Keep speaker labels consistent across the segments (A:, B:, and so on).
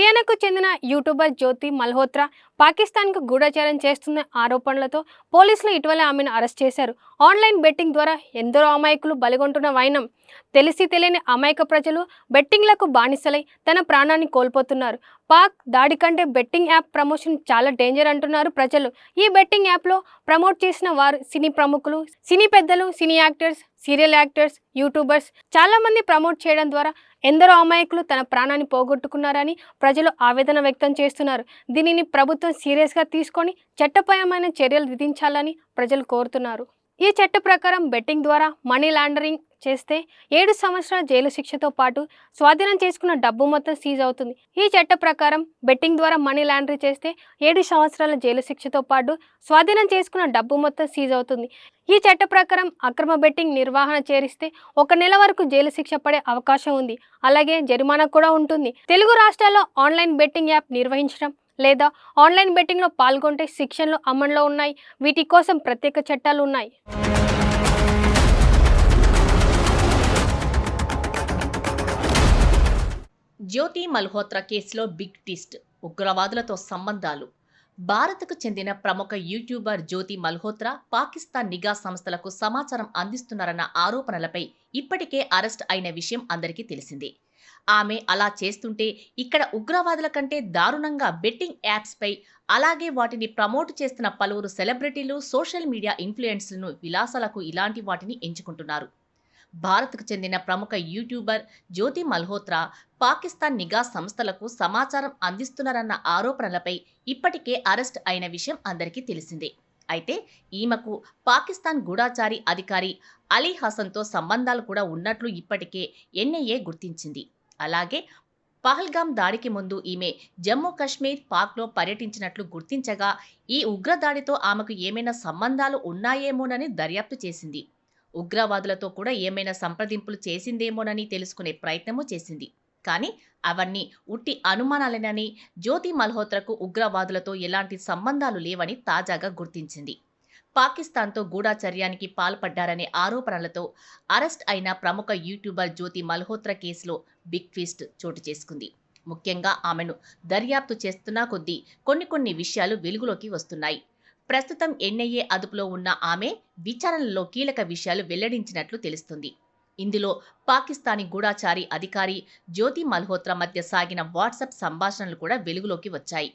A: హర్యానాకు చెందిన యూట్యూబర్ జ్యోతి మల్హోత్రా పాకిస్తాన్కు గూఢచారం చేస్తున్న ఆరోపణలతో పోలీసులు ఇటీవల ఆమెను అరెస్ట్ చేశారు. ఆన్లైన్ బెట్టింగ్ ద్వారా ఎందరో అమాయకులు బలిగొంటున్న వైనం తెలిసి తెలియని అమాయక ప్రజలు బెట్టింగ్లకు బానిసలై తన ప్రాణాన్ని కోల్పోతున్నారు. పాక్ దాడి కంటే బెట్టింగ్ యాప్ ప్రమోషన్ చాలా డేంజర్ అంటున్నారు ప్రజలు. ఈ బెట్టింగ్ యాప్లో ప్రమోట్ చేసిన వారు సినీ ప్రముఖులు సినీ పెద్దలు cine actors serial actors YouTubers చాలామంది ప్రమోట్ చేయడం ద్వారా ఎందరో అమాయకులు తన ప్రాణాన్ని పోగొట్టుకున్నారని ప్రజలు ఆవేదన వ్యక్తం చేస్తున్నారు. దీనిని ప్రభుత్వం సీరియస్గా తీసుకొని చట్టపరమైన చర్యలు విధించాలని ప్రజలు కోరుతున్నారు. ఈ చట్ట ప్రకారం బెట్టింగ్ ద్వారా మనీ లాండరింగ్ చేస్తే ఏడు సంవత్సరాల జైలు శిక్షతో పాటు స్వాధీనం చేసుకున్న డబ్బు మొత్తం సీజ్ అవుతుంది. ఈ చట్ట ప్రకారం బెట్టింగ్ ద్వారా మనీ లాండరీ చేస్తే ఏడు సంవత్సరాల జైలు శిక్షతో పాటు స్వాధీనం చేసుకున్న డబ్బు మొత్తం సీజ్ అవుతుంది. ఈ చట్ట ప్రకారం అక్రమ బెట్టింగ్ నిర్వహణ చేరిస్తే ఒక నెల వరకు జైలు శిక్ష పడే అవకాశం ఉంది. అలాగే జరిమానా కూడా ఉంటుంది. తెలుగు రాష్ట్రాల్లో ఆన్లైన్ బెట్టింగ్ యాప్ నిర్వహించడం లేదా ఆన్లైన్ బెట్టింగ్లో పాల్గొంటే శిక్షణలు అమల్లో ఉన్నాయి. వీటి కోసం ప్రత్యేక చట్టాలు ఉన్నాయి.
B: జ్యోతి మల్హోత్రా కేసులో బిగ్ ట్విస్ట్ ఉగ్రవాదులతో సంబంధాలు. భారత్కు చెందిన ప్రముఖ యూట్యూబర్ జ్యోతి మల్హోత్రా పాకిస్తాన్ నిఘా సంస్థలకు సమాచారం అందిస్తున్నారన్న ఆరోపణలపై ఇప్పటికే అరెస్ట్ అయిన విషయం అందరికీ తెలిసిందే. ఆమె అలా చేస్తుంటే ఇక్కడ ఉగ్రవాదుల కంటే దారుణంగా బెట్టింగ్ యాప్స్పై అలాగే వాటిని ప్రమోట్ చేస్తున్న పలువురు సెలబ్రిటీలు సోషల్ మీడియా ఇన్ఫ్లుయెన్స్లను విలాసాలకు ఇలాంటి వాటిని ఎంచుకుంటున్నారు. భారత్కు చెందిన ప్రముఖ యూట్యూబర్ జ్యోతి మల్హోత్రా పాకిస్తాన్ నిఘా సంస్థలకు సమాచారం అందిస్తున్నారన్న ఆరోపణలపై ఇప్పటికే అరెస్ట్ అయిన విషయం అందరికీ తెలిసిందే. అయితే ఈమెకు పాకిస్తాన్ గూఢాచారి అధికారి అలీ హసన్తో సంబంధాలు కూడా ఉన్నట్లు ఇప్పటికే ఎన్ఐఏ గుర్తించింది. అలాగే పహల్గాం దాడికి ముందు ఈమె జమ్మూ కాశ్మీర్ పాక్లో పర్యటించినట్లు గుర్తించగా ఈ ఉగ్రదాడితో ఆమెకు ఏమైనా సంబంధాలు ఉన్నాయేమోనని దర్యాప్తు చేసింది. ఉగ్రవాదులతో కూడా ఏమైనా సంప్రదింపులు చేసిందేమోనని తెలుసుకునే ప్రయత్నము చేసింది. కానీ అవన్నీ ఉట్టి అనుమానాలేనని జ్యోతి మల్హోత్రకు ఉగ్రవాదులతో ఎలాంటి సంబంధాలు లేవని తాజాగా గుర్తించింది. పాకిస్తాన్తో గూఢాచర్యానికి పాల్పడ్డారనే ఆరోపణలతో అరెస్ట్ అయిన ప్రముఖ యూట్యూబర్ జ్యోతి మల్హోత్రా కేసులో బిగ్ ట్విస్ట్ చోటు చేసుకుంది. ముఖ్యంగా ఆమెను దర్యాప్తు చేస్తున్న కొద్దీ కొన్ని కొన్ని విషయాలు వెలుగులోకి వస్తున్నాయి. ప్రస్తుతం ఎన్ఐఏ అదుపులో ఉన్న ఆమె విచారణలో కీలక విషయాలు వెల్లడించినట్లు తెలుస్తుంది. ఇందులో పాకిస్తానీ గూఢాచారి అధికారి జ్యోతి మల్హోత్రా మధ్య సాగిన వాట్సాప్ సంభాషణలు కూడా వెలుగులోకి వచ్చాయి.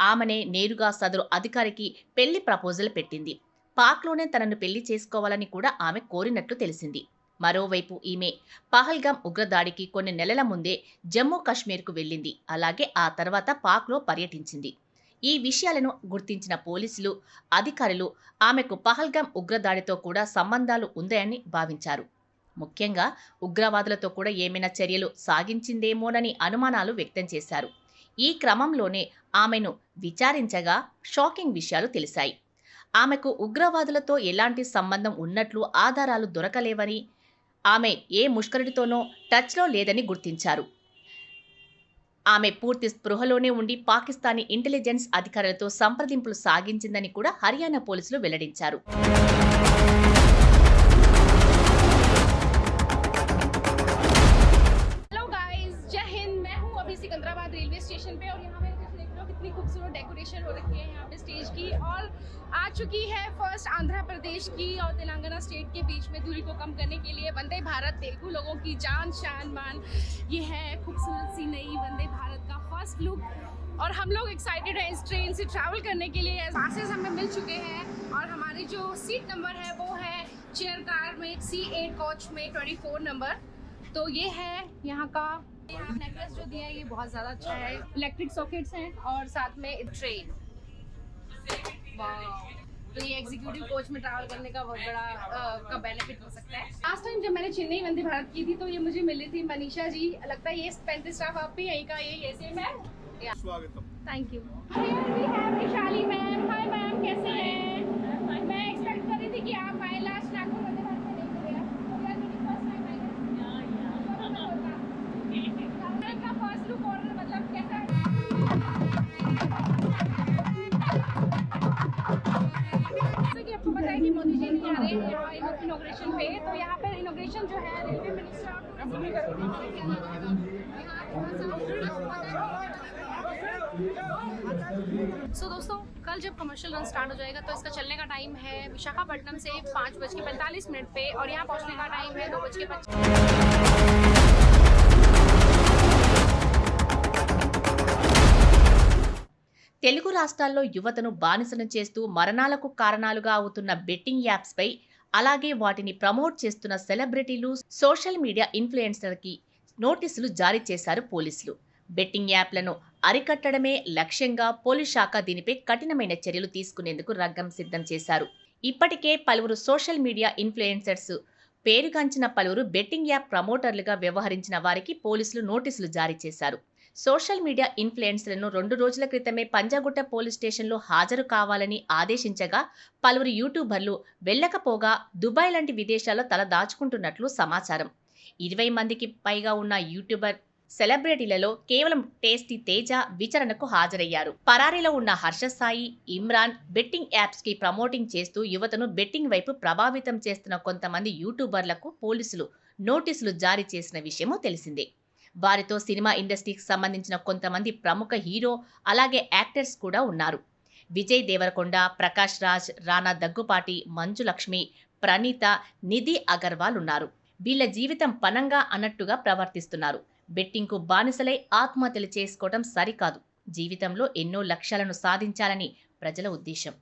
B: ఆమెనే నేరుగా సదరు అధికారికి పెళ్ళి ప్రపోజల్ పెట్టింది. పాక్లోనే తనను పెళ్ళి చేసుకోవాలని కూడా ఆమె కోరినట్లు తెలిసింది. మరోవైపు ఈమె పహల్గామ్ ఉగ్రదాడికి కొన్ని నెలల ముందే జమ్మూ కాశ్మీర్కు వెళ్ళింది. అలాగే ఆ తర్వాత పాక్లో పర్యటించింది. ఈ విషయాలను గుర్తించిన పోలీసులు అధికారులు ఆమెకు పహల్గాం ఉగ్రదాడితో కూడా సంబంధాలు ఉందాయని భావించారు. ముఖ్యంగా ఉగ్రవాదులతో కూడా ఏమైనా చర్యలు సాగించిందేమోనని అనుమానాలు వ్యక్తం చేశారు. ఈ క్రమంలోనే ఆమెను విచారించగా షాకింగ్ విషయాలు తెలిసాయి ఆమెకు ఉగ్రవాదులతో ఎలాంటి సంబంధం ఉన్నట్లు ఆధారాలు దొరకలేవని ఆమె ఏ ముష్కరుడితోనో టచ్లో లేదని గుర్తించారు. ఆమె పూర్తి స్పృహలోనే ఉండి పాకిస్తానీ ఇంటెలిజెన్స్ అధికారులతో సంప్రదింపులు సాగించిందని కూడా హర్యానా పోలీసులు వెల్లడించారు
C: हेलो गाइस जय हिंद मैं हूँ अभी सिकंदराबाद रेलवे स्टेशन पे और यहाँ पे जैसे देख लो कितनी खूबसूरत डेकोरेशन हो रखी है यहाँ पे स्टेज की और आ चुकी है फ़र्स्ट आंध्र प्रदेश की और तेलंगाना स्टेट के बीच में दूरी को कम करने के लिए वंदे भारत, तेलुगु लोगों की जान, शान, मान, ये है खूबसूरत सी नई वंदे भारत का फ़र्स्ट लुक और हम लोग एक्साइटेड हैं इस ट्रेन से ट्रैवल करने के लिए। पासेस हमें मिल चुके हैं और हमारी जो सीट नंबर है वो है चेयर कार में सी एट कोच में ट्वेंटी फोर नंबर तो ये है यहाँ का नेकलेस जो दिया है ये बहुत ज़्यादा अच्छा है। इलेक्ट्रिक सॉकेट्स हैं और साथ में ट्रेन तो ये एग्जीक्यूटिव कोच में ट्रैवल करने का बहुत बड़ा अ, का बेनिफिट हो सकता है। लास्ट टाइम जब मैंने चेन्नई वंदे भारत की थी तो ये मुझे मिली थी मनीषा जी। लगता है ये पैंतीस स्टाफ आप भी यहीं का ये ये सेम है?
D: स्वागतम।
C: थैंक यू इनोग्रेशन पे तो यहाँ पर इनोग्रेशन जो है रेलवे मिनिस्टर सो दोस्तों, कल जब कमर्शियल रन स्टार्ट हो जाएगा तो इसका चलने का टाइम है विशाखापट्टनम से पाँच बज के पैंतालीस मिनट पे, और यहाँ पहुँचने का टाइम है दो बज के पच्चीस।
B: తెలుగు రాష్ట్రాల్లో యువతను బానిసను చేస్తూ మరణాలకు కారణాలుగా అవుతున్న బెట్టింగ్ యాప్స్పై అలాగే వాటిని ప్రమోట్ చేస్తున్న సెలబ్రిటీలు సోషల్ మీడియా ఇన్ఫ్లుయెన్సర్కి నోటీసులు జారీ చేశారు పోలీసులు. బెట్టింగ్ యాప్లను అరికట్టడమే లక్ష్యంగా పోలీస్ శాఖ దీనిపై కఠినమైన చర్యలు తీసుకునేందుకు రంగం సిద్ధం చేశారు. ఇప్పటికే పలువురు సోషల్ మీడియా ఇన్ఫ్లుయెన్సర్స్ పేరుగాంచిన పలువురు బెట్టింగ్ యాప్ ప్రమోటర్లుగా వ్యవహరించిన వారికి పోలీసులు నోటీసులు జారీ చేశారు. సోషల్ మీడియా ఇన్ఫ్లుయెన్సర్లను రెండు రోజుల క్రితమే పంజాగుట్ట పోలీస్ స్టేషన్లో హాజరు కావాలని ఆదేశించగా పలువురు యూట్యూబర్లు వెళ్ళకపోగా దుబాయ్ లాంటి విదేశాల్లో తల దాచుకుంటున్నట్లు సమాచారం. ఇరవై మందికి పైగా ఉన్న యూట్యూబర్ సెలబ్రిటీలలో కేవలం టేస్టీ తేజ విచారణకు హాజరయ్యారు. పరారీలో ఉన్న హర్ష సాయి ఇమ్రాన్ బెట్టింగ్ యాప్స్కి ప్రమోటింగ్ చేస్తూ యువతను బెట్టింగ్ వైపు ప్రభావితం చేస్తున్న కొంతమంది యూట్యూబర్లకు పోలీసులు నోటీసులు జారీ చేసిన విషయమూ తెలిసిందే. వారితో సినిమా ఇండస్ట్రీకి సంబంధించిన కొంతమంది ప్రముఖ హీరో అలాగే యాక్టర్స్ కూడా ఉన్నారు. విజయ్ దేవరకొండ ప్రకాష్ రాజ్ రానా దగ్గుపాటి మంజులక్ష్మి ప్రణీత నిధి అగర్వాల్ ఉన్నారు. వీళ్ళ జీవితం పనంగా అన్నట్టుగా ప్రవర్తిస్తున్నారు. బెట్టింగ్కు బానిసలై ఆత్మహత్యలు చేసుకోవడం సరికాదు. జీవితంలో ఎన్నో లక్ష్యాలను సాధించాలని ప్రజల ఉద్దేశం.